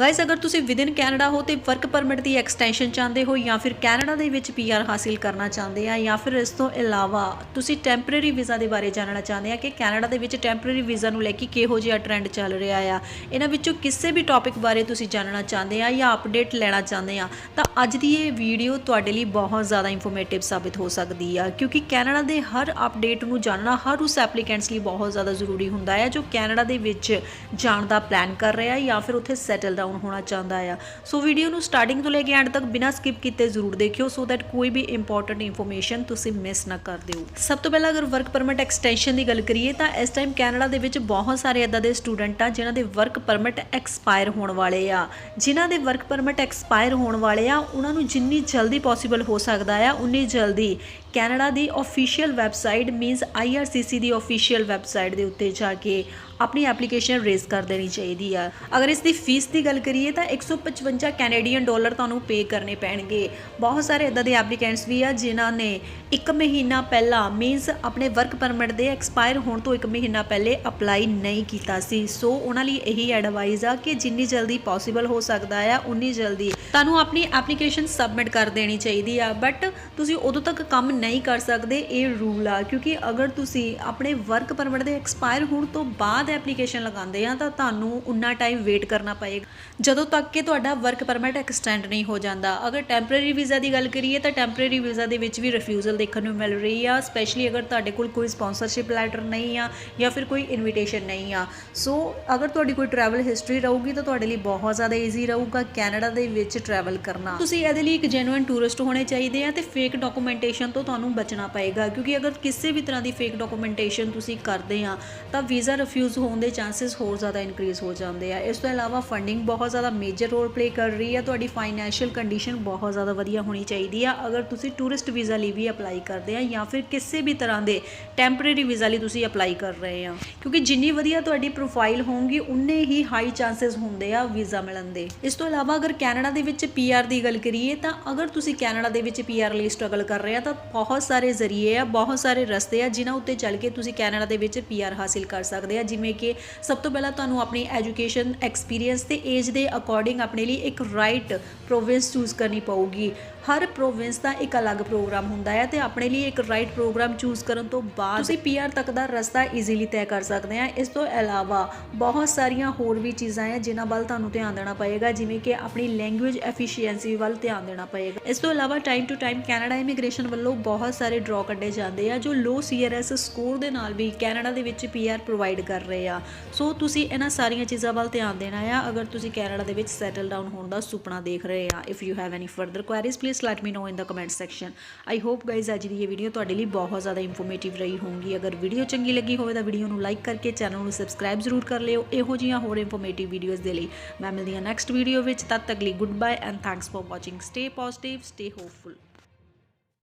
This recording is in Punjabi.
ਗਾਇਸ ਅਗਰ ਤੁਸੀਂ ਵਿਦਿਨ ਕੈਨੇਡਾ ਹੋ ਤੇ ਵਰਕ ਪਰਮਿਟ ਦੀ ਐਕਸਟੈਂਸ਼ਨ ਚਾਹੁੰਦੇ ਹੋ ਜਾਂ ਫਿਰ ਕੈਨੇਡਾ ਦੇ ਵਿੱਚ ਪੀਆਰ ਹਾਸਿਲ ਕਰਨਾ ਚਾਹੁੰਦੇ ਆ ਜਾਂ ਫਿਰ ਇਸ ਤੋਂ ਇਲਾਵਾ ਤੁਸੀਂ ਟੈਂਪਰੇਰੀ ਵੀਜ਼ਾ ਦੇ ਬਾਰੇ ਜਾਣਨਾ ਚਾਹੁੰਦੇ ਆ ਕਿ ਕੈਨੇਡਾ ਦੇ ਵਿੱਚ ਟੈਂਪਰੇਰੀ ਵੀਜ਼ਾ ਨੂੰ ਲੈ ਕੇ ਕਿਹੋ ਜਿਹਾ ਟ੍ਰੈਂਡ ਚੱਲ ਰਿਹਾ ਆ? ਇਹਨਾਂ ਵਿੱਚੋਂ ਕਿਸੇ ਵੀ ਟੌਪਿਕ ਬਾਰੇ ਤੁਸੀਂ ਜਾਣਨਾ ਚਾਹੁੰਦੇ ਆ ਜਾਂ ਅਪਡੇਟ ਲੈਣਾ ਚਾਹੁੰਦੇ ਆ, ਤਾਂ ਅੱਜ ਦੀ ਇਹ ਵੀਡੀਓ ਤੁਹਾਡੇ ਲਈ ਬਹੁਤ ਜ਼ਿਆਦਾ ਇਨਫੋਰਮੇਟਿਵ ਸਾਬਿਤ ਹੋ ਸਕਦੀ ਆ, ਕਿਉਂਕਿ ਕੈਨੇਡਾ ਦੇ ਹਰ ਅਪਡੇਟ ਨੂੰ ਜਾਣਨਾ ਹਰ ਉਸ ਐਪਲੀਕੈਂਟਸ ਲਈ ਬਹੁਤ ਜ਼ਿਆਦਾ ਜ਼ਰੂਰੀ ਹੁੰਦਾ ਹੈ ਜੋ ਕੈਨੇਡਾ ਦੇ ਵਿੱਚ ਜਾਣ ਦਾ ਪਲਾਨ ਕਰ ਰਿਹਾ ਜਾਂ ਫਿਰ ਉੱਥੇ ਸੈਟਲ ਦਾ ਡਾਊਨ ਹੋਣਾ ਚਾਹੁੰਦਾ ਆ। ਸੋ ਵੀਡੀਓ ਨੂੰ ਸਟਾਰਟਿੰਗ ਤੋਂ ਲੈ ਕੇ ਐਂਡ ਤੱਕ ਬਿਨਾਂ ਸਕਿਪ ਕੀਤੇ ਜ਼ਰੂਰ ਦੇਖਿਓ ਸੋ ਦੈਟ ਕੋਈ ਵੀ ਇੰਪੋਰਟੈਂਟ ਇਨਫੋਰਮੇਸ਼ਨ ਤੁਸੀਂ ਮਿਸ ਨਾ ਕਰ ਦਿਓ। ਸਭ ਤੋਂ ਪਹਿਲਾਂ ਅਗਰ ਵਰਕ ਪਰਮਿਟ ਐਕਸਟੈਂਸ਼ਨ ਦੀ ਗੱਲ ਕਰੀਏ, ਤਾਂ ਇਸ ਟਾਈਮ ਕੈਨੇਡਾ ਦੇ ਵਿੱਚ ਬਹੁਤ ਸਾਰੇ ਇਦਾਂ ਦੇ ਸਟੂਡੈਂਟ ਆ, ਜਿਨ੍ਹਾਂ ਦੇ ਵਰਕ ਪਰਮਿਟ ਐਕਸਪਾਇਰ ਹੋਣ ਵਾਲੇ ਆ। ਜਿਨ੍ਹਾਂ ਦੇ ਵਰਕ ਪਰਮਿਟ ਐਕਸਪਾਇਰ ਹੋਣ ਵਾਲੇ ਆ, ਉਹਨਾਂ ਨੂੰ ਜਿੰਨੀ ਜਲਦੀ ਪੋਸੀਬਲ ਹੋ ਸਕਦਾ ਆ, ਉਨੀ ਜਲਦੀ ਕੈਨੇਡਾ ਦੀ ਅਫੀਸ਼ੀਅਲ ਵੈਬਸਾਈਟ ਮੀਨਸ IRCC ਦੀ ਅਫੀਸ਼ੀਅਲ ਵੈਬਸਾਈਟ ਦੇ ਉੱਤੇ ਜਾ ਕੇ ਆਪਣੀ ਐਪਲੀਕੇਸ਼ਨ ਰੇਜ਼ ਕਰ ਦੇਣੀ ਚਾਹੀਦੀ ਆ। ਅਗਰ ਇਸ ਦੀ ਫੀਸ ਦੀ ਗੱਲ ਕਰੀਏ ਤਾਂ 155 ਕੈਨੇਡੀਅਨ ਡਾਲਰ ਤੁਹਾਨੂੰ ਪੇ ਕਰਨੇ ਪੈਣਗੇ। ਬਹੁਤ ਸਾਰੇ ਇਦਾਂ ਦੇ ਐਪਲੀਕੈਂਟਸ ਵੀ ਆ ਜਿਨ੍ਹਾਂ ਨੇ 1 ਮਹੀਨਾ ਪਹਿਲਾਂ ਮੀਨਸ ਆਪਣੇ ਵਰਕ ਪਰਮਿਟ ਦੇ ਐਕਸਪਾਇਰ ਹੋਣ ਤੋਂ 1 ਮਹੀਨਾ ਪਹਿਲੇ ਅਪਲਾਈ ਨਹੀਂ ਕੀਤਾ ਸੀ। ਸੋ ਉਹਨਾਂ ਲਈ ਇਹੀ ਐਡਵਾਈਸ ਆ ਕਿ ਜਿੰਨੀ ਜਲਦੀ ਪੋਸੀਬਲ ਹੋ ਸਕਦਾ ਆ, ਉਨੀ ਜਲਦੀ ਤੁਹਾਨੂੰ ਆਪਣੀ ਐਪਲੀਕੇਸ਼ਨ ਸਬਮਿਟ ਕਰ ਦੇਣੀ ਚਾਹੀਦੀ ਆ। ਬਟ ਤੁਸੀਂ ਉਦੋਂ ਤੱਕ ਕੰਮ ਨਹੀਂ ਕਰ ਸਕਦੇ ਇਹ ਰੂਲ ਆ, ਕਿਉਂਕਿ ਅਗਰ ਤੁਸੀਂ ਆਪਣੇ ਵਰਕ ਪਰਮਿਟ ਦੇ ਐਕਸਪਾਇਰ ਹੋਣ ਤੋਂ ਬਾਅਦ ਐਪਲੀਕੇਸ਼ਨ ਲਗਾਉਂਦੇ ਆ, ਤਾਂ ਤੁਹਾਨੂੰ ਉਨਾ ਟਾਈਮ ਵੇਟ ਕਰਨਾ ਪਏਗਾ। ਜਦੋਂ ਤੱਕ ਕਿ ਤੁਹਾਡਾ ਵਰਕ ਪਰਮਿਟ ਐਕਸਟੈਂਡ ਨਹੀਂ ਹੋ ਜਾਂਦਾ। ਅਗਰ ਟੈਂਪਰੇਰੀ ਵੀਜ਼ਾ ਦੀ ਗੱਲ ਕਰੀਏ, ਤਾਂ ਟੈਂਪਰੇਰੀ ਵੀਜ਼ਾ ਦੇ ਵਿੱਚ ਵੀ ਰਿਫਿਊਜ਼ਲ ਦੇਖਣ ਨੂੰ ਮਿਲ ਰਹੀ ਆ ਸਪੈਸ਼ਲੀ ਅਗਰ ਤੁਹਾਡੇ ਕੋਲ ਕੋਈ ਸਪਾਂਸਰਸ਼ਿਪ ਲੈਟਰ ਨਹੀਂ ਆ ਜਾਂ ਫਿਰ ਕੋਈ ਇਨਵੀਟੇਸ਼ਨ ਨਹੀਂ ਆ। ਸੋ ਅਗਰ ਤੁਹਾਡੀ ਕੋਈ ਟਰੈਵਲ ਹਿਸਟਰੀ ਰਹੂਗੀ, ਤਾਂ ਤੁਹਾਡੇ ਲਈ ਬਹੁਤ ਜ਼ਿਆਦਾ ਈਜ਼ੀ ਰਹੂਗਾ ਕੈਨੇਡਾ ਦੇ ਵਿੱਚ ਟਰੈਵਲ ਕਰਨਾ। ਤੁਸੀਂ ਇਹਦੇ ਲਈ ਇੱਕ ਜੈਨੂਇਨ ਟੂਰਿਸਟ ਹੋਣੇ ਚਾਹੀਦੇ ਆ ਤੇ ਫੇਕ ਡਾਕੂਮੈਂਟੇਸ਼ਨ ਤੋਂ ਤੁਹਾਨੂੰ ਬਚਣਾ ਪਏਗਾ, ਕਿਉਂਕਿ ਅਗਰ ਕਿਸੇ ਵੀ ਤਰ੍ਹਾਂ ਦੀ ਫੇਕ ਡਾਕੂਮੈਂਟੇਸ਼ਨ ਤੁਸੀਂ ਕਰਦੇ ਆ, ਤਾਂ ਵੀਜ਼ਾ ਰਿਫਿਊਜ਼ ਹੋਣ ਦੇ ਚਾਂਸਸ ਹੋਰ ਜ਼ਿਆਦਾ ਇਨਕਰੀਜ਼ ਹੋ ਜਾਂਦੇ ਆ। ਇਸ ਤੋਂ ਇਲਾਵਾ ਫੰਡਿੰਗ ਬਹੁਤ ਜ਼ਿਆਦਾ ਮੇਜਰ ਰੋਲ ਪਲੇ ਕਰ ਰਹੀ ਆ, ਤੁਹਾਡੀ ਫਾਈਨੈਂਸ਼ੀਅਲ ਕੰਡੀਸ਼ਨ ਬਹੁਤ ਜ਼ਿਆਦਾ ਵਧੀਆ ਹੋਣੀ ਚਾਹੀਦੀ ਆ। ਅਗਰ ਤੁਸੀਂ ਟੂਰਿਸਟ ਵੀਜ਼ਾ ਲਈ ਵੀ ਅਪਲਾਈ ਕਰਦੇ ਆ, ਜਾਂ ਫਿਰ ਕਿਸੇ ਵੀ ਤਰ੍ਹਾਂ ਦੇ ਟੈਂਪਰੇਰੀ ਵੀਜ਼ਾ ਲਈ ਤੁਸੀਂ ਅਪਲਾਈ ਕਰ ਰਹੇ ਆ, ਕਿਉਂਕਿ ਜਿੰਨੀ ਵਧੀਆ ਤੁਹਾਡੀ ਪ੍ਰੋਫਾਈਲ ਹੋਊਗੀ, ਉਨੇ ਹੀ ਹਾਈ ਚਾਂਸਸ ਹੁੰਦੇ ਆ ਵੀਜ਼ਾ ਮਿਲਣ ਦੇ। ਇਸ ਤੋਂ ਇਲਾਵਾ ਅਗਰ ਕੈਨੇਡਾ ਦੇ ਵਿੱਚ ਪੀਆਰ ਦੀ ਗੱਲ ਕਰੀਏ, ਤਾਂ ਅਗਰ ਤੁਸੀਂ ਕੈਨੇਡਾ ਦੇ ਵਿੱਚ ਪੀਆਰ ਲਈ ਸਟਰਗਲ ਕਰ ਰਹੇ ਆ, ਤਾਂ ਬਹੁਤ ਸਾਰੇ ਜ਼ਰੀਏ ਆ, ਬਹੁਤ ਸਾਰੇ ਰਸਤੇ ਆ, ਜਿਨ੍ਹਾਂ ਉੱਤੇ ਚੱਲ ਕੇ ਤੁਸੀਂ ਕੈਨੇਡਾ ਦੇ ਵਿੱਚ ਪੀਆਰ ਹਾਸਿਲ ਕਰ ਸਕਦੇ ਆ। ਜਿਵੇਂ ਕਿ ਸਭ ਤੋਂ ਪਹਿਲਾਂ ਤੁਹਾਨੂੰ ਆਪਣੀ ਐਜੂਕੇਸ਼ਨ ਐਕਸਪੀਰੀਅੰਸ ਤੇ ਏਜ ਦੇ ਅਕੋਰਡਿੰਗ ਆਪਣੇ ਲਈ ਇੱਕ ਰਾਈਟ ਪ੍ਰੋਵਿੰਸ ਚੂਜ਼ ਕਰਨੀ ਪਊਗੀ। ਹਰ ਪ੍ਰੋਵਿੰਸ ਦਾ ਇੱਕ ਅਲੱਗ ਪ੍ਰੋਗਰਾਮ ਹੁੰਦਾ ਹੈ ਤੇ ਆਪਣੇ ਲਈ ਇੱਕ ਰਾਈਟ ਪ੍ਰੋਗਰਾਮ ਚੂਜ਼ ਕਰਨ ਤੋਂ ਬਾਅਦ ਤੁਸੀਂ ਪੀਆਰ ਤੱਕ ਦਾ ਰਸਤਾ ਈਜ਼ੀਲੀ ਤੈਅ ਕਰ ਸਕਦੇ ਆ। ਇਸ ਤੋਂ ਇਲਾਵਾ ਬਹੁਤ ਸਾਰੀਆਂ ਹੋਰ ਵੀ ਚੀਜ਼ਾਂ ਆ, ਜਿਨ੍ਹਾਂ ਵੱਲ ਤੁਹਾਨੂੰ ਧਿਆਨ ਦੇਣਾ ਪਏਗਾ, ਜਿਵੇਂ ਕਿ ਆਪਣੀ ਲੈਂਗੁਏਜ ਐਫੀਸ਼ੀਐਂਸੀ ਵੱਲ ਧਿਆਨ ਦੇਣਾ ਪਏਗਾ। ਇਸ ਤੋਂ ਇਲਾਵਾ time to time Canada immigration ਵੱਲੋਂ ਬਹੁਤ ਸਾਰੇ ਡਰਾਅ ਕੱਢੇ ਜਾਂਦੇ ਆ ਜੋ ਲੋ ਸੀਆਰਐਸ ਸਕੋਰ ਦੇ ਨਾਲ ਵੀ ਕੈਨੇਡਾ ਦੇ ਵਿੱਚ ਪੀਆਰ ਪ੍ਰੋਵਾਈਡ ਕਰ ਰਹੇ ਆ। ਸੋ ਤੁਸੀਂ ਇਹਨਾਂ ਸਾਰੀਆਂ ਚੀਜ਼ਾਂ ਵੱਲ ਧਿਆਨ ਦੇਣਾ ਆ। ਅਗਰ ਤੁਸੀਂ ਕੈਨੇਡਾ ਦੇ ਵਿੱਚ ਸੈਟਲ ਡਾਊਨ ਹੋਣ ਦਾ ਸੁਪਨਾ ਦੇਖ ਰਹੇ ਆ if you have any further queries please let me know in the comment section I hope guys ਅੱਜ ਦੀ ਇਹ ਵੀਡੀਓ ਤੁਹਾਡੇ ਲਈ ਬਹੁਤ ਜ਼ਿਆਦਾ ਇਨਫੋਰਮੇਟਿਵ ਰਹੀ ਹੋਊਗੀ। ਅਗਰ ਵੀਡੀਓ ਚੰਗੀ ਲੱਗੀ ਹੋਵੇ ਤਾਂ ਵੀਡੀਓ ਨੂੰ ਲਾਈਕ ਕਰਕੇ ਚੈਨਲ ਨੂੰ ਸਬਸਕ੍ਰਾਈਬ ਜ਼ਰੂਰ ਕਰ ਲਿਓ। ਇਹੋ ਜਿਹੀਆਂ ਹੋਰ ਇਨਫੋਰਮੇਟਿਵ ਵੀਡੀਓਜ਼ ਦੇ ਲਈ ਮੈਂ ਮਿਲਦੀ ਹਾਂ ਨੈਕਸਟ ਵੀਡੀਓ ਵਿੱਚ। ਤਦ ਤੱਕ ਲਈ good bye and thanks for watching stay positive stay hopeful